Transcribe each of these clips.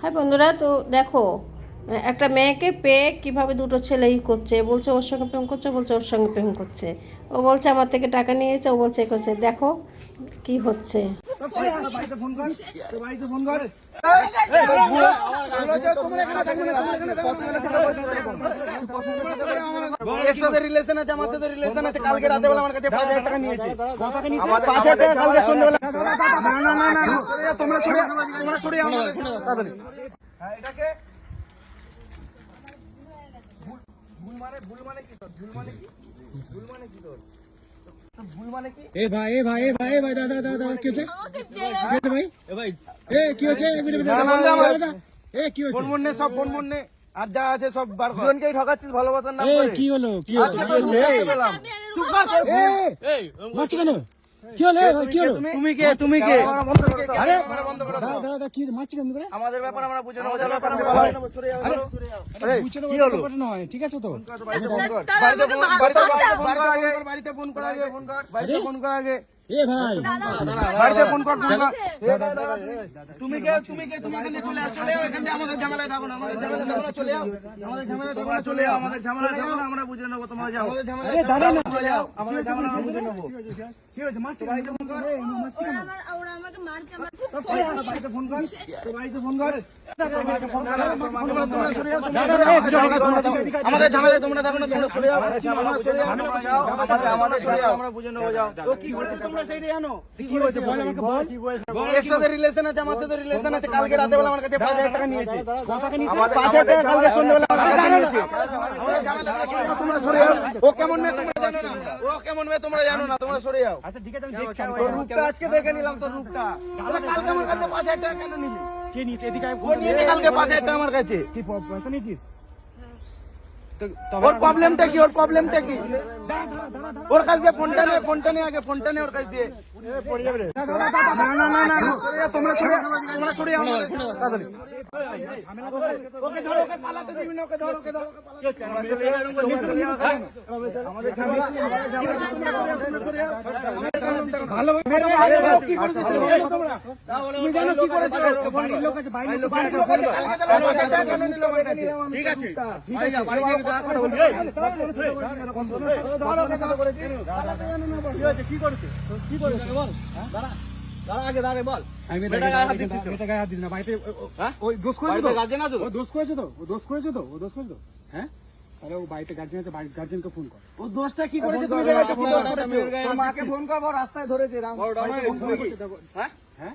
হ্যাঁ বন্ধুরা, তো দেখো, একটা মেয়েকে পেয়ে কীভাবে দুটো ছেলে ই করছে? বলছে ওর সঙ্গে প্রেম করছে, বলছে ওর সঙ্গে প্রেম করছে। ও বলছে, আমার থেকে টাকা নিয়েছে। ও বলছে, এ করছে। দেখো কি হচ্ছে। রিলেশন আছে আমার সাথে রিলেশন আছে কালকে রাতে বেলা আমার কাছে পাঁচ হাজার টাকা নিয়েছে পাঁচ হাজার টাকা কালকে সন্ধ্যেবেলা না না না না তোমরা সরে তোমরা সরে। হ্যাঁ, এটাকে ভুল- মানে ভুল মানে কি তোর ভুল মানে কি ভুল মানে কি তোর মানে এ ভাই এ ভাই এ ভাই এ ভাই দাদা দাদা দাদা কি হচ্ছে ভাই এ ভাই। এ কি হচ্ছে এক মিনিট না, বন্ধু আমার- দাদা এ কি হচ্ছে ফোন মন সব ফোন মন আর যা আছে সব বার কর। ঠকাচ্ছিস ভালোবাসার নাম করে? কি হলো? কি হলো চুপ কর কেন? কি হলো? কি হলো? তুমি? কে? তুমি কে? আরে বন্ধ করো দাদা দাদা কি মারছো কেন করে আমাদের ব্যাপার আমরা বুঝে নেব ওদের ব্যাপার আমরা ভালো সরে যাও আরে। বুঝছ না ব্যাপারটা নয় ঠিক আছে তো? বাড়িতে ফোন কর। বাড়িতে ফোন বাড়িতে ফোন কর আগে বাড়িতে ফোন কর আগে। ফোন কর। বাড়িতে ফোন কর আগে। এ ভাই বাড়িতে ফোন কর ফোন কর এ দাদা, তুমি কে তুমি কে তুমি এখানে চলে চলে আও এখান থেকে আমাদের ঝামেলায় থাকো না আমাদের না চলে আও আমাদের ঝামেলায় থাকো না চলে আও আমাদের ঝামেলায় থাকো না আমরা বুঝে নেব তোমরা যাও আমাদের ঝামেলায় থাকো না চলে আও আমাদের ঝামেলা আমরা বুঝে নেব কি হয়েছে মারছো বাড়িতে ফোন কর আমার ওরা আমাকে মারছে আমার খুব বাড়িতে ফোন কর বাড়িতে ফোন কর আমাদের ঝামেলায় তোমরা থাকো না তোমরা সরে যাও যাও যাও আমাদের আমাদের যাও আমরা বুঝে নেব যাও তো কি হয়েছে তোমরা সাইডে জানো? কি হয়েছে? বল আমাকে বল। এর সাথে রিলেশন আছে আমার সাথে রিলেশন আছে। কালকে রাতে বেলা আমার কাছে পাঁচ হাজার টাকা নিয়েছে। টাকা নিয়েছে আমার পাঁচ হাজার টাকা কালকে সন্ধ্যেবেলা আমার কাছে নিয়েছে আমাদের ঝামেলা থেকে সরে যাও, তোমরা সরে যাও ও কেমন মেয়ে তোমরা জানো না? ও কেমন মেয়ে তোমরা জানো না? তোমরা সরে যাও আচ্ছা ঠিক আছে আমি দেখছি তোর রূপটা আজকে দেখে নিলাম তোর রূপটা। তাহলে কালকে আমার কাছে পাঁচ হাজার টাকা কেন নিলি? কে নিয়েছে? এদিকে ও নিয়েছে কালকে পাঁচ হাজার টাকা আমার কাছে। কি পয়সা নিয়েছিস তবে ওর প্রবলেমটা কি? ওর প্রবলেমটা কি? ওর কাছ দিয়ে ফোনটা নে ফোনটা নে আগে ফোনটা নে ওর কাছ দিয়ে ওকে পালাতে কি কি করেছ। আমি গায়ে হাত দিস না। বাড়িতে ওই দোষ করেছে তো? ও দোষ করেছে তো? ও দোষ করেছে তো? ও দোষ করেছে তো? হ্যাঁ? আরে ও বাড়িতে গার্জেন আছে বাড়ির গার্জেনকে ফোন কর। ও দোষটা কি করেছে? তুমি মাকে ফোন কর রাস্তায় ধরেছে হ্যাঁ? হ্যাঁ?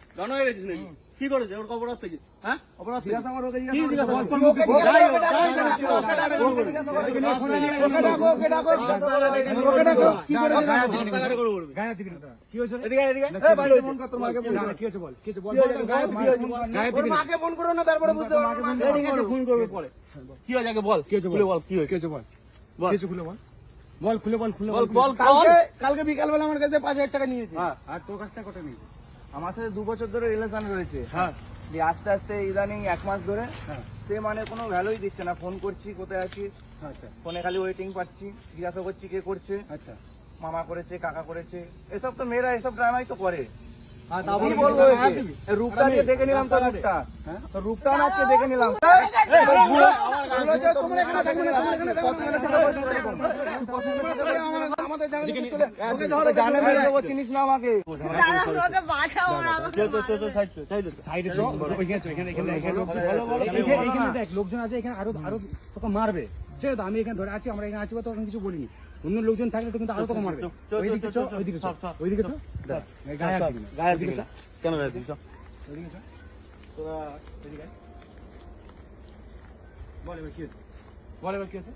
কি ওকে ফোন কর, না, বল তারপরে বুঝতে পারবে ফোন করবে পরে কি হয়েছে কি হয়েছে কি হয়েছে খুলে বল বল খুলে বল খুলে বল বল কালকে কালকে বিকালবেলা আমার কাছে পাঁচ হাজার টাকা নিয়েছে আর তোর কাছ থেকে কত নিয়েছে আমার সাথে দু বছর ধরে রিলেশন রয়েছে হ্যাঁ দিয়ে আস্তে আস্তে ইদানিং এক মাস ধরে হ্যাঁ সে মানে কোনো ভ্যালুই দিচ্ছে না ফোন করছি কোথায় আছিস আচ্ছা ফোনে খালি ওয়েটিং পাচ্ছি জিজ্ঞাসা করছি কে করছে আচ্ছা মামা করেছে কাকা করেছে এসব তো মেয়েরা এসব ড্রামাই তো করে দেখে নিলাম তো রূপটা হ্যাঁ? রূপটা আজকে দেখে নিলাম তোমরা এখানে তোমরা এখানে আমাদের- জানে মেরে দেবো, চিনিস না আমাকে। দেখ লোকজন আছে আরও আরও তোকে মারবে। ঠিক আছে আমি এখানে ধরে আছি আমরা এখানে আছি বা তোকে কিছু বলিনি। অন্য লোকজন থাকলে তো কিন্তু আরও তোকে মারবে। ওইদিকে চো ওইদিকে চো ওইদিকে চো দেখ, গায়ে হাত দিবি গায়ে ওইদিকে চো, কেন গায়ে ওইদিকে চো। তোরা এদিকে বল এবার কি হয়েছে? বল এবার কি হয়েছে?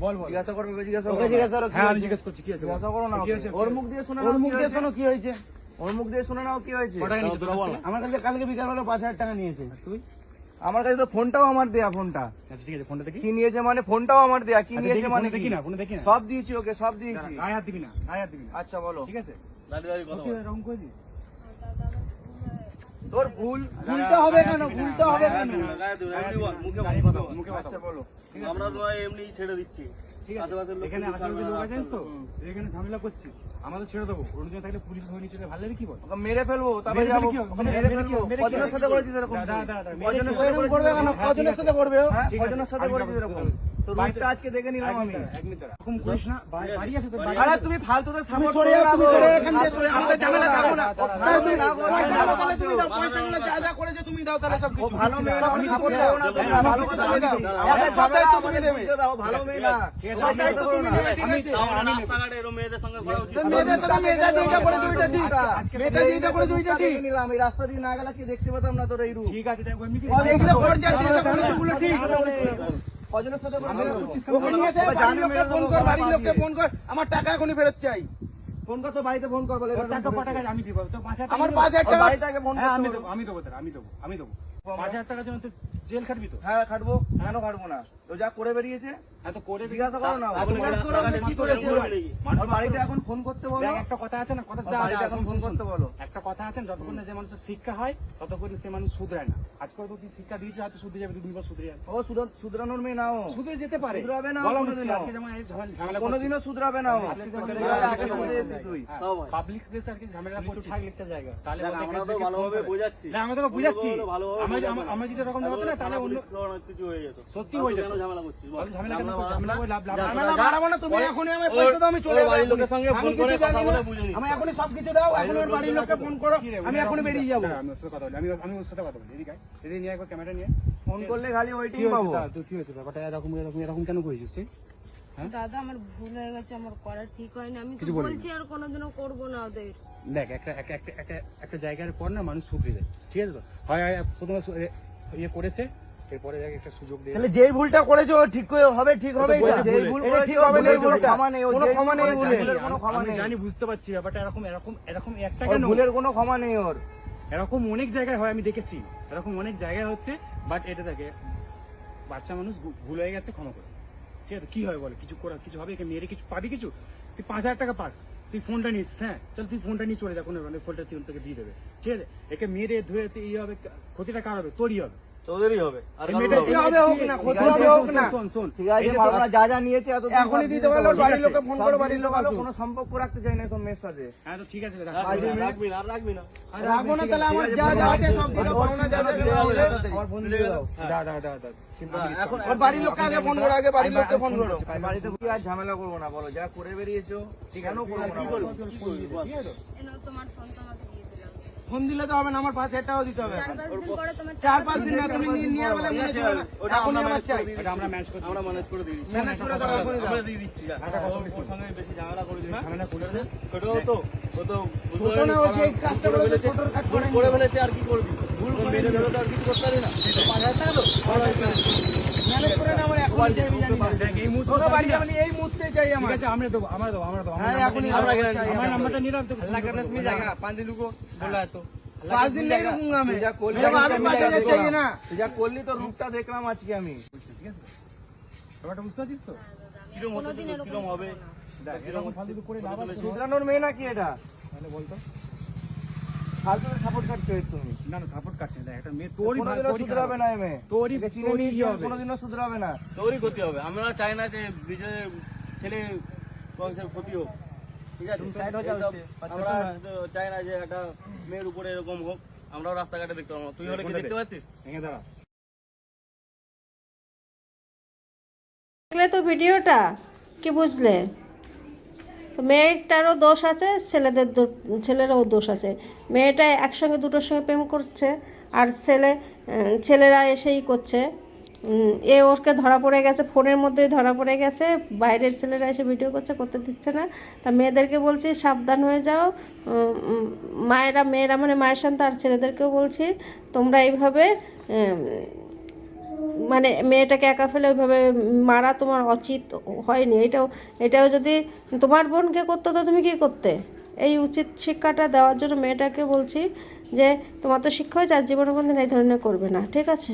বল বল। জিজ্ঞাসা করো জিজ্ঞাসা করো। জিজ্ঞাসা করো হ্যাঁ আমি জিজ্ঞেস করছি কি হয়েছে জিজ্ঞাসা করো না ওর মুখ দিয়ে শুনে ওর মুখ দিয়ে শোনো কি হয়েছে? ওর মুখ দিয়ে শুনে নাও কি হয়েছে? কত টাকা নিয়েছে তোর কাছ থেকে? আমার কাছে কালকে বিকাল বেলা পাঁচ হাজার টাকা নিয়েছে। তুই? আমার কাছে তো ফোনটাও আমার দেয়া ফোনটা। আচ্ছা ঠিক আছে ফোনটা দেখি। কি নিয়েছে মানে ফোনটাও আমার দেয়া কি আচ্ছা, নিয়েছে মানে দেখি না ফোনটা দেখি না। সব দিয়েছি ওকে সব দিয়েছি। গায়ে হাত দিবি না গায়ে হাত দিবি আচ্ছা বলো। ঠিক আছে? তোর ভুল ভুলটা হবে কেন? ভুলটা হবে কেন? আমরা নয় এমনি ছেড়ে দিচ্ছি। ঠিক আছে। আশেপাশের লোক এখানে আশেপাশে লোক আছেন তো? এখানে ঝামেলা করছিস। আমাদের ছেড়ে দেবো। অন্যজন থাকলে পুলিশ ধরে ভালো কি বল? মেরে ফেলব তারপরে মেরে যাব। ফেলব। কজনের সাথে করেছিস এরকম? কজনের সাথে করবে কেন? কজনের সাথে করবে? কজনের সাথে করেছিস এরকম? আজকে দেখে নিলাম আমি। এক মিনিট দাঁড়া। এরকম করিস না বাড়ি আছে। তো আরে তুমি ফালতুদের সাপোর্ট সরে না তুমি গো। সরে যাও, এখান থেকে আর আমাদের ঝামেলা থাকো না। তুমি না গো, পয়সা না বলে তুমি দাও পয়সাগুলো যা যা করেছে তুমি দাও তাহলে সব ও ভালো মেয়ে না আমি সাপোর্ট করো না তোমরা ভালো কথা দাও আমাদের ঝামেলা আমাকে বুঝতে দাও ভালো মেয়ে না। ঠিক আছে, তুমি নেবে ঠিক আছে তাও রাস্তাঘাটে এরকম মেয়েদের সঙ্গে করা উচিত মেয়েদের সাথে মেয়েটা যেটা করে দুইটা ঠিক মেয়েটা যেটা করে দুইটা ঠিক নিলাম এই রাস্তা দিয়ে না গেলে আজকে দেখতে পেতাম না তোর এই রূপ। ঠিক আছে দেখো কি এগুলো ঠিক কজনের সাথে ফোন কর বাড়ির লোককে ফোন কর। আমার টাকা এখনই ফেরত চাই। ফোন কর তো বাড়িতে ফোন কর বলে টাকা পাঁচ টাকা আমি দিব? তো পাঁচ হাজার টাকা আমার দিবো। পাঁচ হাজার টাকা বাড়িটাকে ফোন হ্যাঁ, আমি দেবো আমি দেবো আমি দেবো আমি দেবো। পাঁচ হাজার টাকার জন্য তুই জেল খাটবি তো? হ্যাঁ খাটবো। কেন খাটবো না? তো যা করে বেরিয়েছে এত করে জিজ্ঞাসা করো না তাহলে জিজ্ঞাসা করো না কি করেছে? ওর বাড়িতে এখন ফোন করতে বলো। একটা কথা আছে না কথা এখন ফোন করতে বলো। একটা কথা আছে যতক্ষণ না যে মানুষের শিক্ষা হয় ততক্ষণ সে মানুষ শুধরায় না। আজকে তো তুই শিক্ষা দিয়েছিস হয়তো শুধরে যাবে দুদিন পর শুধরে যাবে। ও শুধর- শুধরানোর মেয়ে নাও শুধরে যেতে পারে। শুধরাবে না কোনোদিনও। শুধরাবে না। পাবলিক প্লেসে আর কি ঝামেলা করছিস তাহলে দেখ, ওকে আমরা তো ভালোভাবে বোঝাচ্ছি। না আমরা তোকে বুঝাচ্ছি। আমরা না। আমরা যদি না তাহলে অন্য কিছু হয়ে যেত। সত্যি হয়ে যেত ঝামেলা করছিস বল? ঝামেলা কেন ঝামেলা করছিস? ঝামেলা লাভ লাভ যা, লাভ তোরা লাভ। যা। বাড়াবো না তুমি। এখনই ওর- পয়সা দাও আমি চলে বাড়ির লোকের সঙ্গে ফোন করে কথা বলে বুঝে। আমি এখনই সব কিছু দাও এখন ওর বাড়ির লোককে ফোন করো আমি বেরিয়ে যাব। আমি ওর সাথে কথা বলি আমি আমি ওর সাথে কথা বলি। এদিকে আয়। এদিকে নিয়ে একবার ক্যামেরা নিয়ে। ফোন করলে খালি ওইটাই পাবো। তুই কি হয়েছে? ব্যাপারটা এরকম এরকম এরকম কেন করেছিস তুই? দাদা আমার ভুল হয়ে গেছে আমার করা ঠিক হয়নি। আমি তো বলছি আর কোনোদিনও করব না ওদের। দেখ একটা একটা একটা একটা একটা জায়গার পর না মানুষ শুধরে যায়। ঠিক আছে তো? হয় হয় প্রথমে ইয়ে করেছে এরপরে একটা সুযোগ দিয়ে তাহলে যেই ভুলটা করেছ ও ঠিক হবে ঠিক হবে যেই ভুল। করে ঠিক হবে না ভুল। ক্ষমা নেই কোনো ক্ষমা নেই ভুলের কোনো ক্ষমা নেই। জানি বুঝতে পারছি ব্যাপারটা এরকম এরকম এরকম একটা কেন? ভুলের কোনো ক্ষমা নেই ওর। এরকম অনেক জায়গায় হয় আমি দেখেছি। এরকম অনেক জায়গায় হচ্ছে বাট এটা দেখে বাচ্চা মানুষ ভুল হয়ে গেছে ক্ষমা করে। ঠিক আছে কি হয় বলে? কিছু করা কিছু হবে? একে মেরে কিছু পাবি কিছু? তুই পাঁচ হাজার টাকা পাস। তুই ফোনটা নিস হ্যাঁ? চল তুই ফোনটা নিয়ে চলে যা কোনো ফোনটা তুই তোকে দিয়ে দেবে। ঠিক আছে? একে মেরে ধুয়ে তুই ইয়ে হবে, ক্ষতিটা কার হবে? তোরই হবে। হবে আর হবে হোক না, হবে হোক না। ঠিক আছে যে যা নিয়েছে এত এখনই দিতে পারল ঠিক বাড়ির ফোন করে বাড়ির লোক কোনো সম্পর্ক রাখতে চাই না মেয়ের সাথে হ্যাঁ তো ঠিক আছে রাখবি না, রাখবি না আর রাখবি না। রাখব না তাহলে আমার যা যা আছে সব দিকে পাওনা যা যা আমার ফোন দিয়ে দাও। দা দা দা দা এখন বাড়ির লোককে আগে ফোন করো আগে বাড়ির লোককে ফোন করো। বাড়িতে কি আর ঝামেলা করব না বলো যা করে বেরিয়েছো কেন করব না বলো? কি করবি? তোমার ফোন তো আমাকে দিয়ে দিলাম ফোন দিলে তো হবে না আমার পাঁচ হাজার টাকাও দিতে হবে। চার পাঁচ দিন চার পাঁচ দিন না তুমি নিয়ে নিয়ে বলে। ওটা আমরা আমার ম্যানেজ চাই। করে এটা আমরা ম্যাচ করে আমরা ম্যানেজ করে দিই ম্যানেজ করে দাও আমরা দিয়ে দিচ্ছি। একটা কথা ওর সঙ্গে বেশি ঝামেলা করে না। ঝামেলা করে। ওটাও তো ও তো। ছোট না, ও যে কাজটা করে ফেলেছে আর কি করবি? ভুল করে মেরে ধরে তো আর কিছু করতে পারি না পাঁচ হাজার টাকা তো ম্যানেজ করে না আমার এখনই চাই আমি জানি না। দেখ, এই মুহূর্তে তোকে বাড়ি যাবো না, এই মুহূর্তে চাই ঠিক আমার আছে আমরা দেবো আমরা দেবো আমরা দেবো হ্যাঁ, এখনই আমরা আমরা চাই, আমার আমরা নাম্বারটা নিয়ে রাখ তোকে पाँच दिन रुको बोला तो पाँच दिन नहीं रुकूंगा मैं मेरे को अभी पाँच हजार चाहिए ना যা করলি তো রূপটা দেখলাম আজকে আমি ঠিক আছে ব্যাপারটা বুঝতে পারছিস তো কিরম হতে কোনোদিন এরকম কিরম হবে দেখ এরকম ফালতু করে লাভ আছে শুধরানোর মেয়ে নাকি এটা তাহলে বলতো ফালতু সাপোর্ট করছ তুমি? না না সাপোর্ট কাটছে না। একটা মেয়ে তোরই শুধরাবে না তোরই তোরই হবে? কোনোদিনও শুধরাবে না। তোরই ক্ষতি হবে। আমরা চাই না যে বিজয়ের ছেলে বংশের ক্ষতি হোক। ঠিক আছে? তুমি side হয়ে যাও আমরা চাই না যে একটা মেয়ের উপরে এরকম হোক। আমরাও রাস্তাঘাটে দেখতে পাবো। তুই হলে কি দেখতে পাচ্ছিস ভেঙে দাঁড়া। দেখলে তো ভিডিওটা? কি বুঝলে? মেয়েটারও দোষ আছে, ছেলেদের ছেলেরও দোষ আছে। মেয়েটা একসঙ্গে দুটোর সঙ্গে প্রেম করছে, আর ছেলে ছেলেরা এসেই করছে। এ ওরকে ধরা পড়ে গেছে, ফোনের মধ্যেই ধরা পড়ে গেছে, বাইরের ছেলেরা এসে ভিডিও করছে, করতে দিচ্ছে না। তা মেয়েদেরকে বলছি, সাবধান হয়ে যাও। মায়েরা, মেয়েরা মানে মায়ের সন্তান, আর ছেলেদেরকেও বলছি, তোমরা এইভাবে মানে মেয়েটাকে একা ফেলে ওইভাবে মারা তোমার উচিত হয়নি। এটাও এটাও যদি তোমার বোনকে করতো, তো তুমি কি করতে? এই উচিত শিক্ষাটা দেওয়ার জন্য মেয়েটাকে বলছি যে, তোমার তো শিক্ষা হয়েছে আর জীবনে কোনদিন এই ধরনের করবে না, ঠিক আছে?